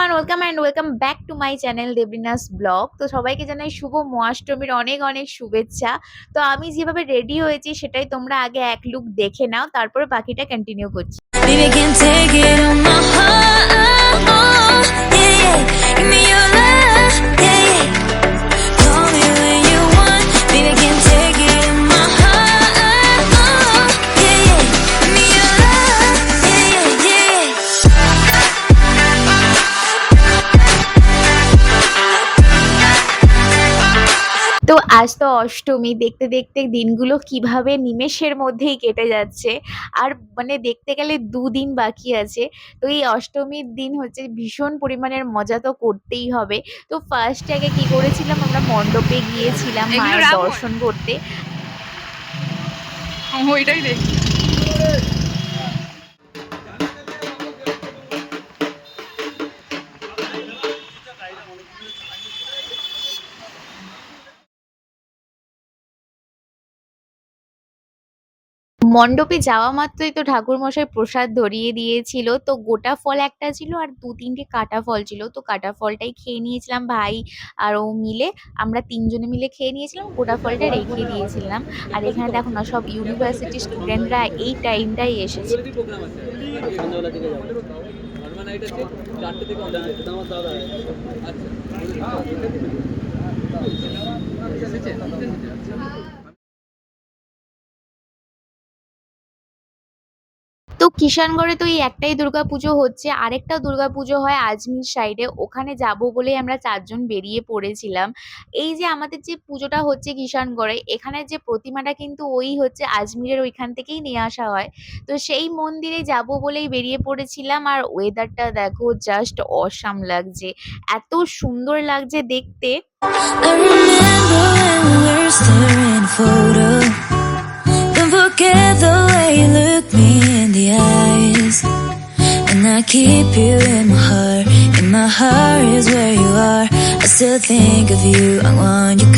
Welcome and welcome back to my channel Debrina's vlog তো সবাইকে জানাই শুভ মহাষ্টমীর অনেক অনেক শুভেচ্ছা। তো আমি যেভাবে রেডি হয়েছি সেটাই তোমরা আগে এক লুক দেখে নাও, তারপরে বাকিটা কন্টিনিউ করছি। আজ তো অষ্টমী দেখতে দেখতে দিনগুলো কীভাবে নিমেষের মধ্যেই কেটে যাচ্ছে। আর মানে দেখতে গেলে দুদিন বাকি আছে। তো এই অষ্টমীর দিন হচ্ছে ভীষণ পরিমাণের মজা তো করতেই হবে। তো ফার্স্ট আগে কি করেছিলাম? আমরা মণ্ডপে গিয়েছিলাম মায়ের দর্শন করতে। ওইটাই দেখি। মণ্ডপে যাওয়া মাত্রই তো ঠাকুরমশাই প্রসাদ ধরিয়ে দিয়েছিল। তো গোটা ফল একটা ছিল আর দু তিনটে কাটা ফল ছিল। তো কাটা ফলটাই খেয়ে নিয়েছিলাম ভাই আর ও মিলে। আমরা তিনজনে মিলে খেয়ে নিয়েছিলাম, গোটা ফলটা রেখে দিয়েছিলাম। আর এখানে দেখো না, সব ইউনিভার্সিটি স্টুডেন্টরা এই টাইমটাই এসেছে। থেকে তো কিষানগড়ে তো এই একটাই দুর্গাপুজো হচ্ছে। আরেকটা দুর্গাপুজো হয় আজমির সাইডে। ওখানে যাব বলেই আমরা চারজন বেরিয়ে পড়েছিলাম। এই যে আমাদের যে পুজোটা হচ্ছে কিষানগড়ে, এখানে যে প্রতিমাটা কিন্তু ওই হচ্ছে আজমিরের ওইখান থেকেই নিয়ে আসা হয়। তো সেই মন্দিরে যাব বলেই বেরিয়ে পড়েছিলাম। আর ওয়েদারটা দেখো জাস্ট অসাম লাগছে। এত সুন্দর লাগছে দেখতে। Forget the way you look me in the eyes. And I keep you in my heart. In my heart is where you are. I still think of you. I want you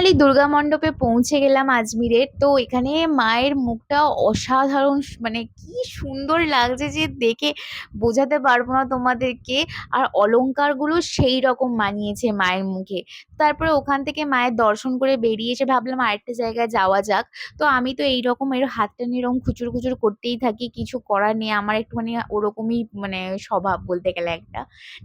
finally Durga মণ্ডপে পৌঁছে গেলাম আজমিরের। তো এখানে মায়ের মুখটা অসাধারণ মানে কি সুন্দর লাগছে যে দেখে বোঝাতে পারব না তোমাদেরকে। আর অলঙ্কারগুলো সেই রকম মানিয়েছে মায়ের মুখে। তারপরে ওখান থেকে মায়ের দর্শন করে বেরিয়ে এসে ভাবলাম আরেকটা জায়গায় যাওয়া যাক। তো আমি তো এইরকম এর হাতটা নিয়ে খুচুর খুচুর করতেই থাকি, কিছু করার নেই। আমার একটুখানি ওরকমই মানে স্বভাব বলতে গেলে একটা।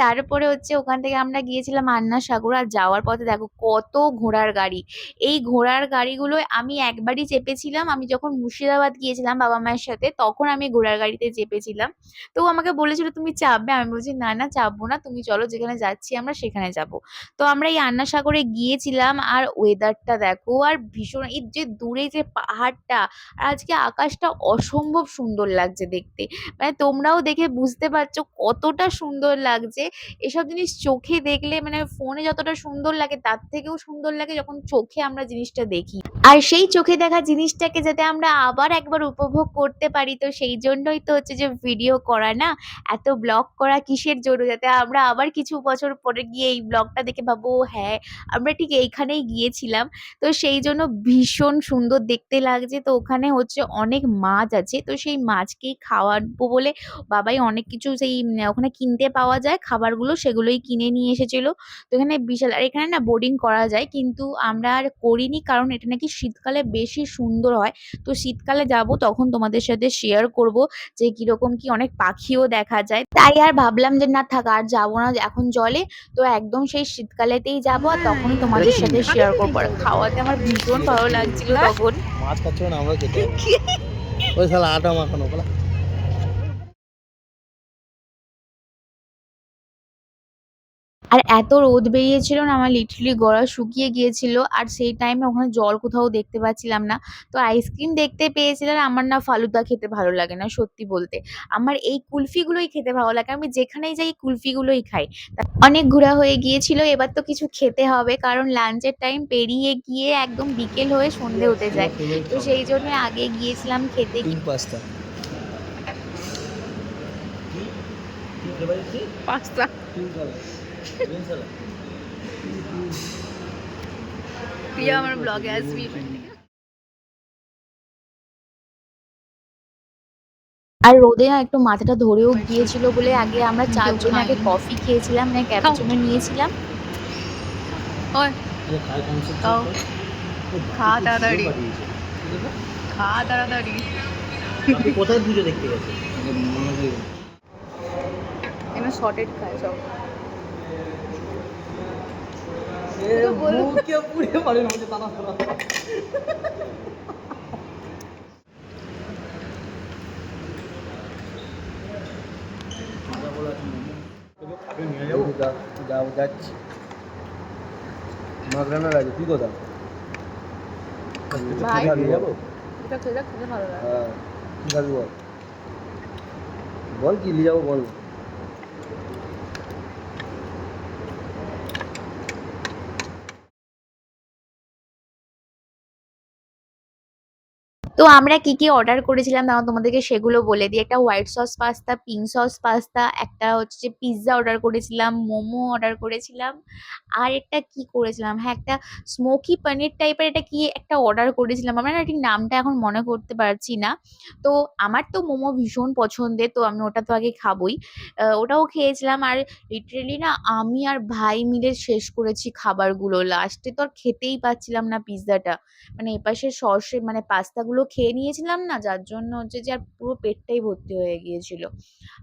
তারপরে হচ্ছে ওখান থেকে আমরা গিয়েছিলাম আন্না সাগর আর যাওয়ার পথে দেখো কত ঘোড়ার গাড়ি। এই ঘোড়ার গাড়িগুলো আমি একবারই চেপেছিলাম। আমি যখন মুর্শিদাবাদ গিয়েছিলাম বাবা মায়ের সাথে, তখন আমি ঘোড়ার গাড়িতে চেপেছিলাম। তো আমাকে বলেছিল, তুমি চাপবে? আমি বলছি, না না, চাপবো না। তুমি চলো, যেখানে যাচ্ছি আমরা সেখানে যাব। তো আমরা এই আন্না সাগরে গিয়েছিলাম আর ওয়েদারটা দেখো, আর ভীষণ এই যে দূরে যে পাহাড়টা, আর আজকে আকাশটা অসম্ভব সুন্দর লাগছে দেখতে। মানে তোমরাও দেখে বুঝতে পারছ কতটা সুন্দর লাগছে। এসব জিনিস চোখে দেখলে মানে ফোনে যতটা সুন্দর লাগে, তার থেকেও সুন্দর লাগে যখন চোখে আমরা জিনিসটা দেখি। আর সেই চোখে দেখা জিনিসটাকে যাতে আমরা আবার একবার উপভোগ করতে পারি, তো সেই জন্যই তো হচ্ছে যে ভিডিও করা না, এত ব্লগ করা কিসের জন্য? যাতে আমরা আবার কিছু বছর পরে গিয়ে এই ব্লগটা দেখে ভাবো হ্যাঁ আমরা ঠিক এইখানেই গিয়েছিলাম। তো সেই জন্য ভীষণ সুন্দর দেখতে লাগছে। তো ওখানে হচ্ছে অনেক মাছ আছে, তো সেই মাছকেই খাওয়াবো বলে বাবাই অনেক কিছু সেই ওখানে কিনতে পাওয়া যায়, খাবারগুলো সেগুলোই কিনে নিয়ে এসেছিল। তো এখানে বিশাল, আর এখানে না বোর্ডিং করা যায়, কিন্তু আমরা আর করিনি কারণ এটা নাকি শীতকালে বেশি সুন্দর হয়। তো শীতকালে যাব তখন তোমাদের সাথে শেয়ার করব যে কীরকম কি অনেক পাখিও দেখা যায়। তাই আর ভাবলাম যে না থাক আর যাব না এখন জলে। তো একদম সেই শীতকালেতেই যাব আর তখনই তোমাদের সাথে শেয়ার করব। আর খাওয়াতে আমার ভীষণ ভালো লাগছিল তখন। মাছ খাচ্ছিল না আমরা খেতে ওই শালা আটা মাখানো বলা। আর এত রোদ বেরিয়েছিল না আমার লিটারালি গলা শুকিয়ে গিয়েছিল আর সেই টাইমে ওখানে জল কোথাও দেখতে পাচ্ছিলাম না। তো আইসক্রিম দেখতে পেয়েছিলাম আর আমার না ফালুদা খেতে ভালো লাগে না সত্যি বলতে। আমার এই কুলফিগুলোই খেতে ভালো লাগে আমি যেখানেই যাই কুলফিগুলোই খাই। তা অনেক ঘোরা হয়ে গিয়েছিল এবার তো কিছু খেতে হবে কারণ লাঞ্চের টাইম পেরিয়ে গিয়ে একদম বিকেল হয়ে সন্ধে হতে যায়। তো সেই জন্য আগে গিয়েছিলাম খেতে। পাস্তা। পাস্তা। প্রিয়া আমার ব্লগে আসবি আর রোদে একটু মাথাটা ধরেও গিয়েছিল বলে আগে আমরা চারজন আগে কফি খেয়েছিলাম মানে ক্যাপচুনো নিয়েছিলাম। কোথায় দেখতে গেছে শর্টেড খায় সব। যাও যাচ্ছি মাগরানা রাজু তুই কোথাও। যাব হ্যাঁ কি খাবি বল বল কি নিয়ে যাব বল তো আমরা কি কি অর্ডার করেছিলাম দাঁড়াও তোমাদেরকে সেগুলো বলে দিই। একটা white sauce pasta pink sauce pasta একটা হচ্ছে পিৎজা অর্ডার করেছিলাম, মোমো অর্ডার করেছিলাম, আর একটা কি করেছিলাম? হ্যাঁ একটা স্মোকি পনির টাইপের এটা কি একটা অর্ডার করেছিলাম। আমরা না ঠিক নামটা এখন মনে করতে পারছি না। তো আমার তো মোমো ভীষণ পছন্দের, তো আমি ওটা তো আগে খাবোই। ওটাও খেয়েছিলাম আর লিটারেলি না আমি আর ভাই মিলে শেষ করেছি খাবারগুলো। লাস্টে তো আর খেতেই পাচ্ছিলাম না পিৎজাটা মানে এপাশে সসে মানে পাস্তাগুলো খেয়ে নিয়েছিলাম না, যার জন্য হচ্ছে যে আর পুরো পেটটাই ভর্তি হয়ে গিয়েছিল।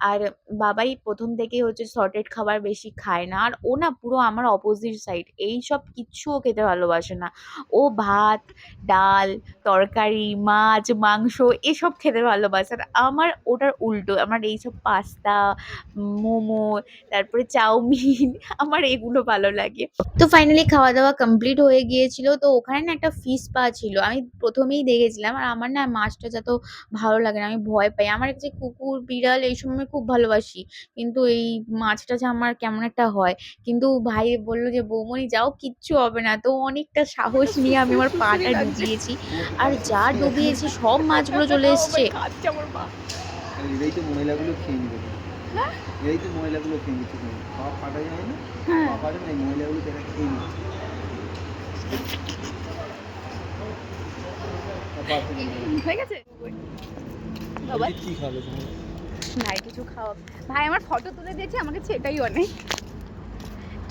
আর বাবাই প্রথম থেকেই হচ্ছে সর্টেড খাবার বেশি খায় না, আর ও না পুরো আমার অপোজিট সাইড এই সব কিচ্ছু ও খেতে ভালোবাসে না। ও ভাত, ডাল, তরকারি, মাছ, মাংস এসব খেতে ভালোবাসে আর আমার ওটার উল্টো, আমার এইসব পাস্তা, মোমো, তারপরে চাউমিন, আমার এগুলো ভালো লাগে। তো ফাইনালি খাওয়া দাওয়া কমপ্লিট হয়ে গিয়েছিল, তো ওখানে না একটা ফিস পা ছিল। আমি প্রথমেই দেখেছিলাম আর আমার না মাছটা যত ভালো লাগে না আমি ভয় পাই। আমার যে কুকুর বিড়াল এইসব আমি খুব ভালোবাসি। কিন্তু এই মাছটা যে আমার কেমন একটা হয়। কিন্তু ভাই বলল যে বৌমনি যাও কিচ্ছু হবে না। তো অনেকটা সাহস নিয়ে আমি আমার পাটা ডুবিয়েছি। আর যা ডুবিয়েছি সব মাছগুলো চলে এসছে। আমার তো মহিলাগুলো খেয়ে নিবে। এই তো মহিলাগুলো খেয়ে নিচ্ছে খাওয়া ফাটা যায় না? হ্যাঁ। খাওয়া না এই মহিলাগুলো তারা খেয়ে নিচ্ছে। হয়ে গেছে? বাবা। কি খাবে ভাই কিছু খাওয়া ভাই আমার ফটো তুলে দিয়েছে আমাকে সেটাই অনেক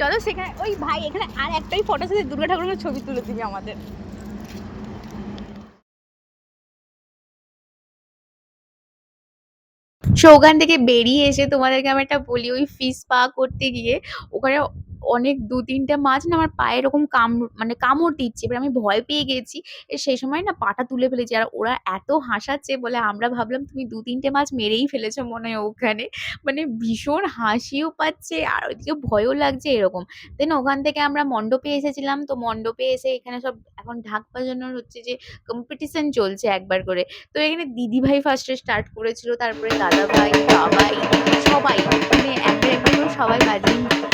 চলো সেখানে ওই ভাই এখানে আর একটাই ফটো সাথে দুর্গা ঠাকুরের ছবি তুলে দিবি আমাদের। সো ওখান থেকে বেরিয়ে এসে তোমাদেরকে আমি একটা বলি ওই ফিশ পা করতে গিয়ে ওখানে অনেক দু, তিনটে মাছ না আমার পায়ে এরকম কাম মানে কামড় দিচ্ছে। এবার আমি ভয় পেয়ে গেছি। সেই সময় না পাটা তুলে ফেলেছি। আর ওরা এত হাসাচ্ছে বলে আমরা ভাবলাম, তুমি দু, তিনটে মাছ মেরেই ফেলেছো মনে হয় ওখানে। মানে ভীষণ হাসিও পাচ্ছে আর ওইদিকে ভয়ও লাগছে এরকম। দেন ওখান থেকে আমরা মণ্ডপে এসেছিলাম। তো মণ্ডপে এসে এখানে সব এখন ঢাক বাজানোর হচ্ছে যে কম্পিটিশন চলছে একবার করে। তো এখানে দিদিভাই ফার্স্টে স্টার্ট করেছিল। তারপরে দাদাভাই, বাবাই, সবাই। মানে একবার একবার সবাই বাজিয়ে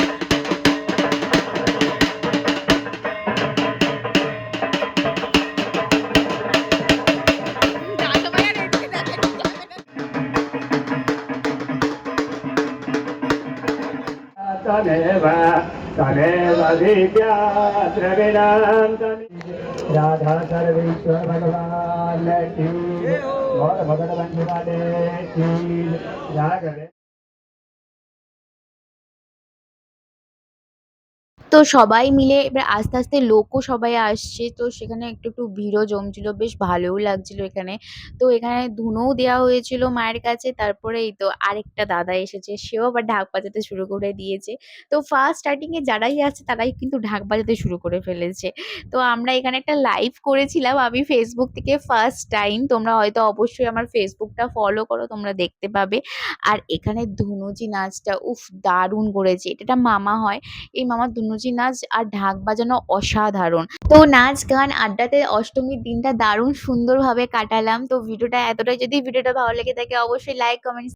તમેવ તમેવ દિવ્યા દ્રવિણામ રાધા સર્વેશ્વર ભગવાન કી ભગવાન રાગરે তো সবাই মিলে এবার আস্তে আস্তে লোকও সবাই আসছে। তো সেখানে একটু একটু ভিড়ও জমছিল, বেশ ভালোও লাগছিল এখানে। তো এখানে ধুনোও দেওয়া হয়েছিল মায়ের কাছে, তারপরে এই তো আরেকটা দাদা এসেছে, সেও আবার ঢাক বাজাতে শুরু করে দিয়েছে। তো ফার্স্ট স্টার্টিংয়ে যারাই আসছে তারাই কিন্তু ঢাক বাজাতে শুরু করে ফেলেছে। তো আমরা এখানে একটা লাইভ করেছিলাম, আমি ফেসবুক থেকে ফার্স্ট টাইম তোমরা হয়তো অবশ্যই আমার ফেসবুকটা ফলো করো, তোমরা দেখতে পাবে। আর এখানে ধুনুচি নাচটা, উফ, দারুণ করেছে। এটা মামা হয়। এই মামার ধুনুচি নাচ আর ঢাক বাজানো অসাধারণ। তো নাচ, গান, আড্ডাতে অষ্টমীর দিনটা দারুণ সুন্দরভাবে কাটালাম। তো ভিডিওটা এতটাই। যদি ভিডিওটা ভালো লেগে থাকে, অবশ্যই লাইক কমেন্টস